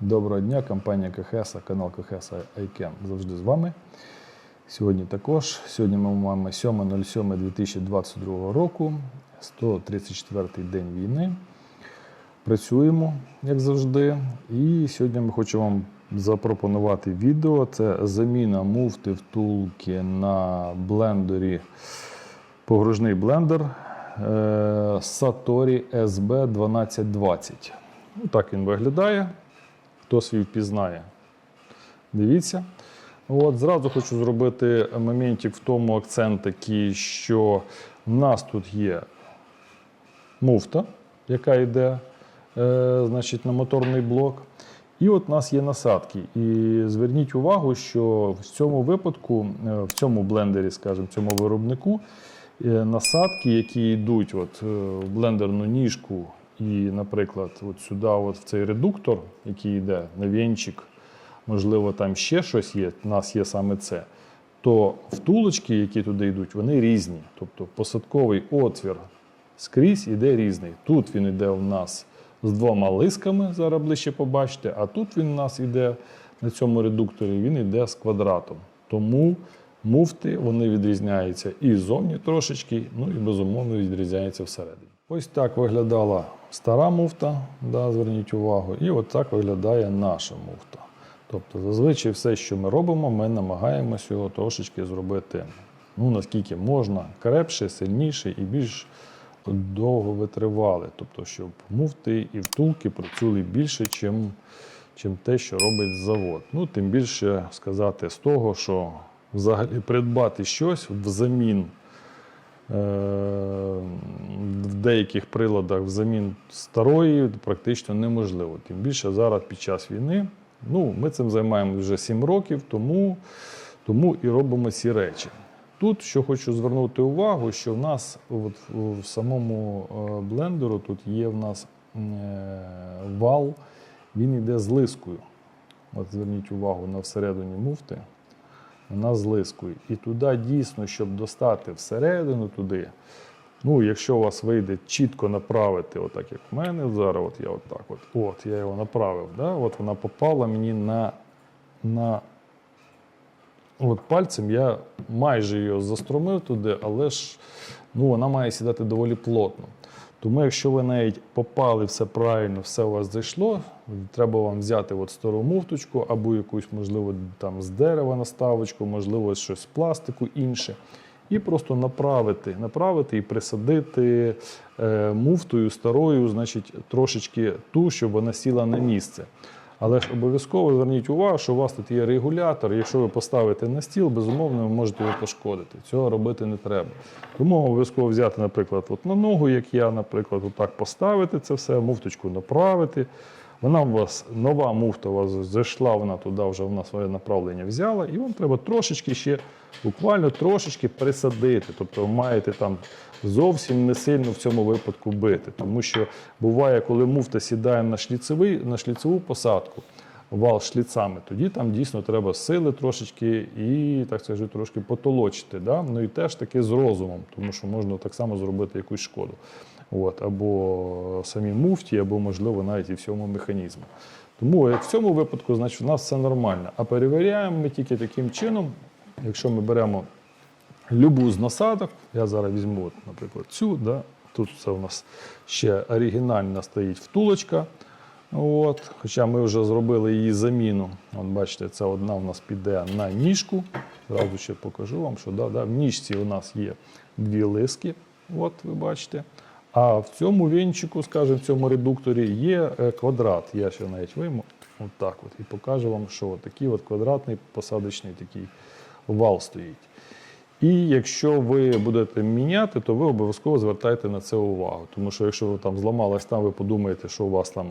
Доброго дня, компанія КХС, канал КХС ICANN завжди з вами. Сьогодні також. Сьогодні ми маємо 7.07.2022 року, 134-й день війни. Працюємо, як завжди. І сьогодні ми хочемо вам запропонувати відео. Це заміна муфти втулки на блендері, погружний блендер е, Satori SB1220. Ну, так він виглядає. Хто свій впізнає, дивіться. От, Зразу хочу зробити моментик в тому акцент такий, що в нас тут є муфта, яка йде е, значить, на моторний блок. І от у нас є насадки. І зверніть увагу, що в цьому випадку, е, в цьому блендері, скажімо, в цьому виробнику, е, насадки, які йдуть от, е, в блендерну ніжку і, наприклад, от сюди, от в цей редуктор, який йде на вінчик, можливо, там ще щось є, у нас є саме це, то втулочки, які туди йдуть, вони різні. Тобто посадковий отвір скрізь іде різний. Тут він йде у нас з двома лисками, зараз ближче побачите, а тут він у нас йде на цьому редукторі, він йде з квадратом. Тому муфти вони відрізняються і ззовні трошечки, ну і безумовно відрізняються всередині. Ось так виглядала стара муфта, да, зверніть увагу, і от так виглядає наша муфта. Тобто, зазвичай все, що ми робимо, ми намагаємося його трошечки зробити, ну наскільки можна, крепше, сильніше і більш довго витривали. Тобто, щоб муфти і втулки працювали більше, чим, чим те, що робить завод. Ну, тим більше сказати з того, що взагалі придбати щось взамін. Е, В деяких приладах взамін старої практично неможливо. Тим більше зараз під час війни. Ну, ми цим займаємося вже 7 років, тому, тому і робимо ці речі. Тут що хочу звернути увагу, що в нас от, в самому е, блендеру тут є в нас е, вал, він йде з лискою. От зверніть увагу на всередині муфти, вона з лискою. І туди дійсно, щоб достати всередину туди, ну, якщо у вас вийде чітко направити, отак як в мене зараз, от я отак от, от я його направив, да? от вона попала мені на, на От пальцем я майже її застромив туди, але ж ну, вона має сідати доволі плотно. Тому, якщо ви навіть попали все правильно, все у вас зайшло, треба вам взяти от стару муфточку або якусь, можливо, там з дерева наставочку, можливо, щось з пластику інше. І просто направити, направити і присадити е, муфтою старою, значить, трошечки ту, щоб вона сіла на місце. Але ж обов'язково зверніть увагу, що у вас тут є регулятор. Якщо ви поставите на стіл, безумовно, ви можете його пошкодити. Цього робити не треба. Тому обов'язково взяти, наприклад, от на ногу, як я, наприклад, отак поставити це все, муфточку направити. Вона у вас нова муфта у вас зайшла, вона туди вже вона своє направлення взяла, і вам треба трошечки ще, буквально трошечки присадити. Тобто маєте там зовсім не сильно в цьому випадку бити. Тому що буває, коли муфта сідає на, шліцевий, на шліцеву посадку, вал шліцами, тоді там дійсно треба сили трошечки і, так скажу, трошки потолочити. Да? Ну і теж таки з розумом, тому що можна так само зробити якусь шкоду. От, або самій муфті, або, можливо, навіть і всьому механізму. Тому в цьому випадку, значить, у нас все нормально. А перевіряємо ми тільки таким чином, якщо ми беремо любу з насадок, я зараз візьму, от, наприклад, цю, да? тут це у нас ще оригінальна стоїть втулочка. От, хоча ми вже зробили її заміну. От бачите, це одна у нас піде на ніжку. Зразу ще покажу вам, що да, да, в ніжці у нас є дві лиски. От ви бачите. А в цьому вінчику, скажімо, в цьому редукторі є е, квадрат. Я ще навіть вийму от от, і покажу вам, що такий от квадратний посадочний такий вал стоїть. І якщо ви будете міняти, то ви обов'язково звертайте на це увагу. Тому що якщо ви там зламалось там, ви подумаєте, що у вас там,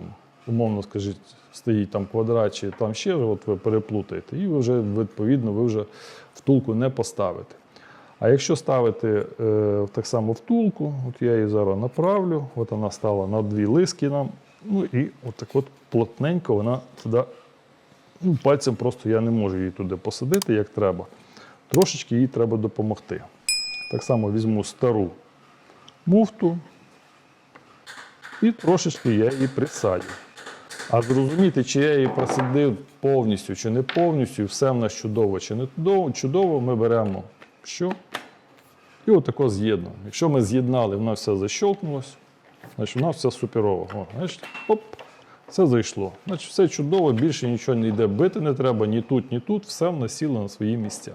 умовно скажіть, стоїть там квадрат чи там ще, от ви переплутаєте, і ви вже, відповідно, ви вже втулку не поставите. А якщо ставити е, так само втулку, от я її зараз направлю, от вона стала на дві лиски нам, ну і от так от плотненько вона туди, ну, пальцем просто я не можу її туди посадити, як треба. Трошечки їй треба допомогти. Так само візьму стару муфту і трошечки я її присадю. А зрозуміти, чи я її просидив повністю, чи не повністю, все в нас чудово чи не чудово, ми беремо що? І отако з'єднуємо. Якщо ми з'єднали, в нас все защолкнулось, значить у нас все суперово. О, значить, оп, все зайшло. Значить, все чудово, більше нічого не йде. Бити не треба ні тут, ні тут, все в нас сіло на свої місця.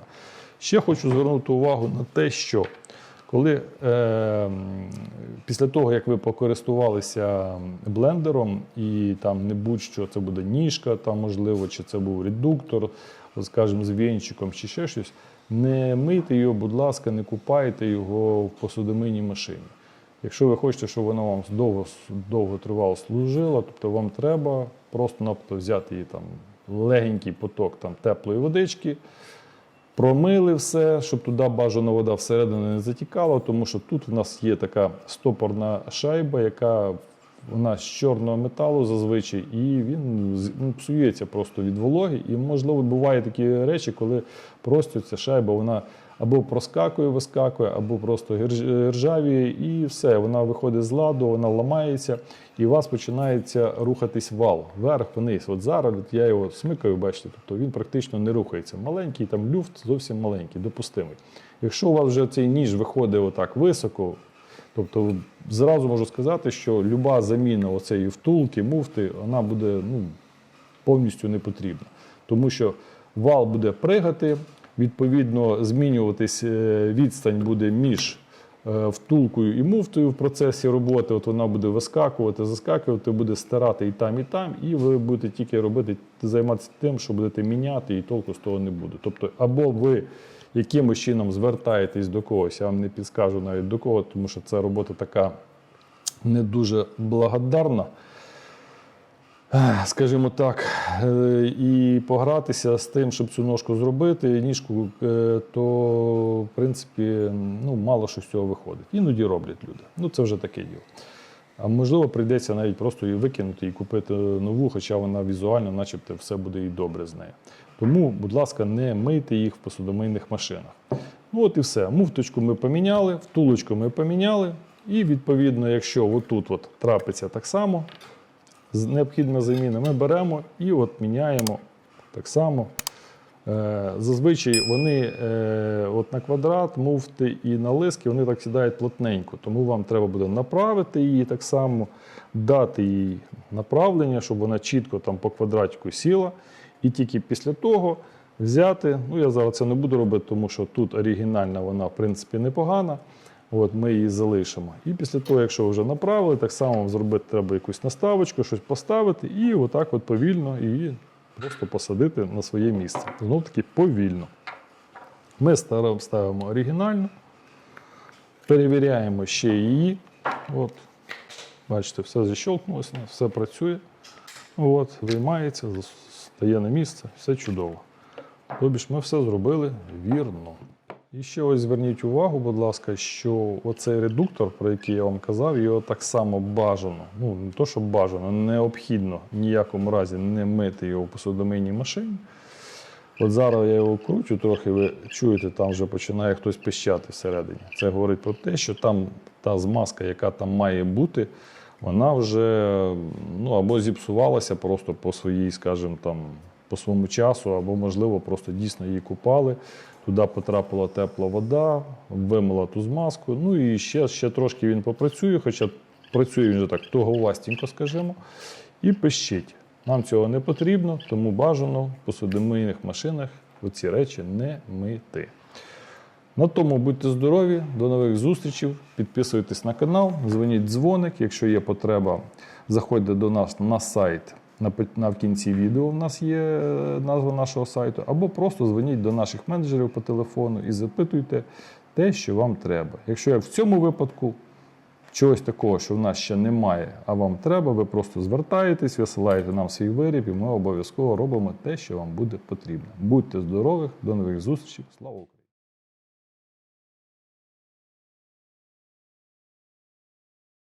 Ще хочу звернути увагу на те, що коли е, після того, як ви покористувалися блендером, і там не будь-що це буде ніжка, там можливо, чи це був редуктор, скажімо, з вінчиком, чи ще щось, не мийте його, будь ласка, не купайте його в посудомийній машині. Якщо ви хочете, щоб воно вам довго, довго тривало служило, тобто вам треба просто-напросто взяти її там легенький поток там, теплої водички, промили все, щоб туди бажана вода всередину не затікала, тому що тут в нас є така стопорна шайба, яка вона з чорного металу зазвичай, і він ну, псується просто від вологи. І, можливо, бувають такі речі, коли просто ця шайба вона або проскакує, вискакує, або просто ржавіє, і все, вона виходить з ладу, вона ламається, і у вас починається рухатись вал вверх-вниз. От зараз от я його смикаю, бачите, тобто він практично не рухається. Маленький там люфт зовсім маленький, допустимий. Якщо у вас вже цей ніж виходить отак високо, тобто зразу можу сказати, що люба заміна оцеї втулки, муфти, вона буде ну, повністю не потрібна. Тому що вал буде пригати, відповідно, змінюватись е, відстань буде між е, втулкою і муфтою в процесі роботи. От вона буде вискакувати, заскакувати, буде стирати і там, і там, і ви будете тільки робити, займатися тим, що будете міняти, і толку з того не буде. Тобто, або ви якимось чином звертаєтесь до когось, я вам не підскажу навіть до кого, тому що це робота така не дуже благодарна. Скажімо так, е, і погратися з тим, щоб цю ножку зробити, ніжку, е, то в принципі ну, мало що з цього виходить. Іноді роблять люди. Ну це вже таке діло. А можливо, прийдеться навіть просто її викинути і купити нову, хоча вона візуально, начебто, все буде і добре з нею. Тому, будь ласка, не мийте їх в посудомийних машинах. Ну от і все. Муфточку ми поміняли, втулочку ми поміняли. І відповідно, якщо отут от трапиться так само, з- необхідна заміна, ми беремо і от міняємо так само. Е, Зазвичай вони е, от на квадрат, муфти і на лиски вони так сідають плотненько, тому вам треба буде направити її так само, дати їй направлення, щоб вона чітко там по квадратику сіла. І тільки після того взяти. Ну я зараз це не буду робити, тому що тут оригінальна вона в принципі непогана. От ми її залишимо. І після того, якщо вже направили, так само зробити треба якусь наставочку, щось поставити, і отак от повільно її просто посадити на своє місце. Знов таки повільно. Ми ставимо, оригінальну, перевіряємо ще її. От. Бачите, все защелкнулося, все працює. От, виймається, стає на місце, все чудово. Тобі ж ми все зробили вірно. І ще ось зверніть увагу, будь ласка, що оцей редуктор, про який я вам казав, його так само бажано. Ну, не то, що бажано, необхідно ніякому разі не мити його в посудомийній машині. От зараз я його кручу трохи, ви чуєте, там вже починає хтось пищати всередині. Це говорить про те, що там та змазка, яка там має бути, вона вже ну, або зіпсувалася просто по своїй, скажімо, там, по своєму часу, або, можливо, просто дійсно її купали. Туди потрапила тепла вода, вимила ту змазку. Ну і ще, ще трошки він попрацює, хоча працює він так туговастенько, скажімо, і пищить. Нам цього не потрібно, тому бажано в посудомийних машинах оці речі не мити. На тому будьте здорові, до нових зустрічей. Підписуйтесь на канал, дзвоніть дзвоник. Якщо є потреба, заходьте до нас на сайт. На, в кінці відео у нас є е, назва нашого сайту, або просто дзвоніть до наших менеджерів по телефону і запитуйте те, що вам треба. Якщо як в цьому випадку чогось такого, що в нас ще немає, а вам треба, ви просто звертаєтесь, висилаєте нам свій виріб, і ми обов'язково робимо те, що вам буде потрібно. Будьте здорові, до нових зустрічей. Слава Україні!